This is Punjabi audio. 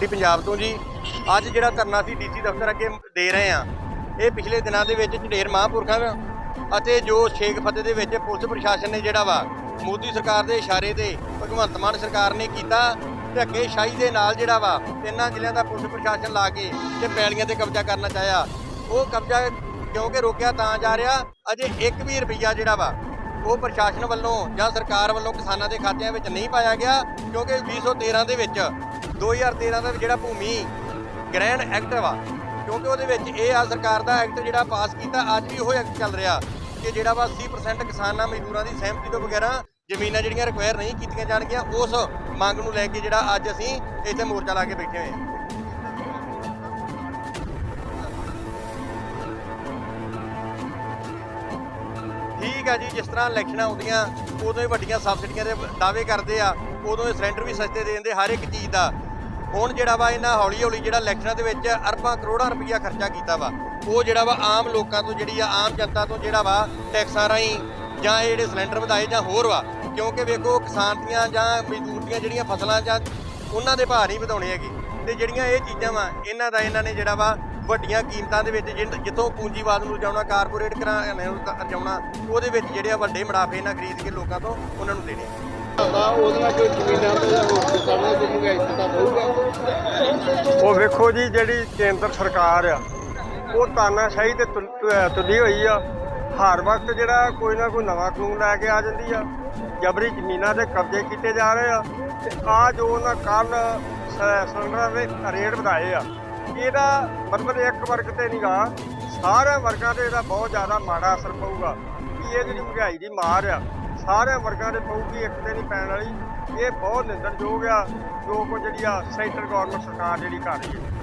ਦੀ ਪੰਜਾਬ ਤੋਂ ਜੀ, ਅੱਜ ਜਿਹੜਾ ਧਰਨਾ ਸੀ ਡੀਸੀ ਦਫ਼ਤਰ ਅੱਗੇ ਦੇ ਰਹੇ ਆ ਇਹ ਪਿਛਲੇ ਦਿਨਾਂ ਦੇ ਵਿੱਚ ਝੰਡੇਰ ਮਹਾਂਪੁਰਖਾਂ ਦਾ ਅਤੇ ਜੋ ਸ਼ੇਖ ਫਤਿਹ ਦੇ ਵਿੱਚ ਪੁਲਿਸ ਪ੍ਰਸ਼ਾਸਨ ਨੇ ਜਿਹੜਾ ਵਾ, ਮੋਦੀ ਸਰਕਾਰ ਦੇ ਇਸ਼ਾਰੇ ਤੇ ਭਗਵੰਤ ਮਾਨ ਸਰਕਾਰ ਨੇ ਕੀਤਾ ਧੱਕੇ ਸ਼ਾਹੀ ਦੇ ਨਾਲ ਜਿਹੜਾ ਵਾ, ਤਿੰਨਾਂ ਜ਼ਿਲ੍ਹਿਆਂ ਦਾ ਪੁਲਿਸ ਪ੍ਰਸ਼ਾਸਨ ਲਾ ਕੇ ਤੇ ਪੈਲੀਆਂ ਤੇ ਕਬਜ਼ਾ ਕਰਨਾ ਚਾਹਿਆ। ਉਹ ਕਬਜ਼ਾ ਕਿਉਂਕਿ ਰੋਕਿਆ ਤਾਂ ਜਾ ਰਿਹਾ, ਅਜੇ 1 ਵੀ ਰੁਪਈਆ ਜਿਹੜਾ ਵਾ, ਉਹ ਪ੍ਰਸ਼ਾਸਨ ਵੱਲੋਂ ਜਾਂ ਸਰਕਾਰ ਵੱਲੋਂ ਕਿਸਾਨਾਂ ਦੇ ਖਾਤਿਆਂ ਵਿੱਚ ਨਹੀਂ ਪਾਇਆ ਗਿਆ, ਕਿਉਂਕਿ 2013 ਦੇ ਵਿੱਚ 2013 ਦਾ ਜਿਹੜਾ ਭੂਮੀ ਗ੍ਰੈਂਡ ਐਕਟ ਵਾ, ਕਿਉਂਕਿ ਉਹਦੇ ਵਿੱਚ ਇਹ ਆ ਸਰਕਾਰ ਦਾ ਐਕਟ ਜਿਹੜਾ ਪਾਸ ਕੀਤਾ, ਅੱਜ ਵੀ ਉਹ ਐਕਟ ਚੱਲ ਰਿਹਾ, ਕਿ ਜਿਹੜਾ ਵਾ 80% ਕਿਸਾਨਾਂ ਮਜ਼ਦੂਰਾਂ ਦੀ ਸਹਿਮਤੀ ਤੋਂ ਬਗੈਰ ਜ਼ਮੀਨਾਂ ਜਿਹੜੀਆਂ ਰਿਕਵਾਇਰ ਨਹੀਂ ਕੀਤੀਆਂ ਜਾਣਗੀਆਂ, ਉਸ ਮੰਗ ਨੂੰ ਲੈ ਕੇ ਜਿਹੜਾ ਅੱਜ ਅਸੀਂ ਇੱਥੇ ਮੋਰਚਾ ਲਾ ਕੇ ਬੈਠੇ ਹੋਏ ਹਾਂ। ਠੀਕ ਹੈ ਜੀ, ਜਿਸ ਤਰ੍ਹਾਂ ਇਲੈਕਸ਼ਨਾਂ ਆਉਂਦੀਆਂ, ਉਦੋਂ ਹੀ ਵੱਡੀਆਂ ਸਬਸਿਡੀਆਂ ਦੇ ਦਾਅਵੇ ਕਰਦੇ ਆ, ਉਦੋਂ ਇਹ ਸਿਲੰਡਰ ਵੀ ਸਸਤੇ ਦੇ ਦਿੰਦੇ ਹਰ ਇੱਕ ਚੀਜ਼ ਦਾ। ਹੁਣ ਜਿਹੜਾ ਵਾ ਇਹਨਾਂ ਹੌਲੀ ਹੌਲੀ ਜਿਹੜਾ ਇਲੈਕਸ਼ਨਾਂ ਦੇ ਵਿੱਚ ਅਰਬਾਂ ਕਰੋੜਾਂ ਰੁਪਈਆ ਖਰਚਾ ਕੀਤਾ ਵਾ, ਉਹ ਜਿਹੜਾ ਵਾ ਆਮ ਲੋਕਾਂ ਤੋਂ ਜਿਹੜੀ ਆ, ਆਮ ਜਨਤਾ ਤੋਂ ਜਿਹੜਾ ਵਾ ਟੈਕਸਾਂ ਰਾਹੀਂ ਜਾਂ ਇਹ ਜਿਹੜੇ ਸਿਲੰਡਰ ਵਧਾਏ ਜਾਂ ਹੋਰ ਵਾ, ਕਿਉਂਕਿ ਵੇਖੋ ਕਿਸਾਨ ਦੀਆਂ ਜਾਂ ਮਜ਼ਦੂਰ ਦੀਆਂ ਜਿਹੜੀਆਂ ਫਸਲਾਂ ਜਾਂ ਉਹਨਾਂ ਦੇ ਭਾਅ ਨਹੀਂ ਵਧਾਉਣੇ ਹੈਗੇ। ਤੇ ਜਿਹੜੀਆਂ ਇਹ ਚੀਜ਼ਾਂ ਵਾ, ਇਹਨਾਂ ਦਾ ਇਹਨਾਂ ਨੇ ਜਿਹੜਾ ਵਾ ਵੱਡੀਆਂ ਕੀਮਤਾਂ ਦੇ ਵਿੱਚ ਜਿੰਨ- ਜਿੱਥੋਂ ਪੂੰਜੀਵਾਦ ਨੂੰ ਰਜਾਉਣਾ ਕਾਰਪੋਰੇਟ ਘਰਾਣਿਆਂ ਨੂੰ ਰਜਾਉਣਾ ਉਹਦੇ ਵਿੱਚ ਜਿਹੜੇ ਆ ਵੱਡੇ ਮੁਨਾਫੇ ਇਹਨਾਂ ਖਰੀਦ ਕੇ ਲੋਕਾਂ ਤੋਂ ਉਹਨਾਂ ਨੂੰ ਦੇਣੇ ਨਾਲ ਦੀ ਉਹ ਵੇਖੋ ਜੀ ਜਿਹੜੀ ਕੇਂਦਰ ਸਰਕਾਰ ਆ ਉਹ ਤਾਨਾਸ਼ਾਹੀ ਤੇ ਤੁਲ- ਤੁ- ਤੁਲੀ ਹੋਈ ਆ। ਹਰ ਵਕਤ ਜਿਹੜਾ ਕੋਈ ਨਾ ਕੋਈ ਨਵਾਂ ਕਾਨੂੰਨ ਲੈ ਕੇ ਆ ਜਾਂਦੀ ਆ। ਜਬਰੀ ਜ਼ਮੀਨਾਂ ਤੇ ਕਬਜ਼ੇ ਕੀਤੇ ਜਾ ਰਹੇ ਆ। ਤੇ ਆ ਜੋ ਉਹਨਾਂ ਕੱਲ ਸਿਲੰਡਰਾਂ ਦੇ ਰੇਟ ਵਧਾਏ ਆ। ਇਹਦਾ ਮਤਲਬ ਇੱਕ ਵਰਗ ਤੇ ਨਹੀਂਗਾ ਸਾਰੇ ਵਰਗਾਂ ਤੇ ਇਹਦਾ ਬਹੁਤ ਜ਼ਿਆਦਾ ਮਾੜਾ ਅਸਰ ਪਊਗਾ ਕਿ ਇਹ ਜਿਹੜੀ ਮਹਿੰਗਾਈ ਦੀ ਮਾਰ ਆ ਸਾਰੇ ਵਰਗਾਂ ਦੇ ਪਊਗੀ, ਇੱਕ ਤੇ ਨਹੀਂ ਪੈਣ ਵਾਲੀ। ਇਹ ਬਹੁਤ ਨਿੰਦਣਯੋਗ ਆ, ਜੋ ਕੁਝ ਜਿਹੜੀ ਆ ਸੈਂਟਰ ਗਵਰਨਮੈਂਟ ਸਰਕਾਰ ਜਿਹੜੀ ਕਰ ਰਹੀ ਹੈ।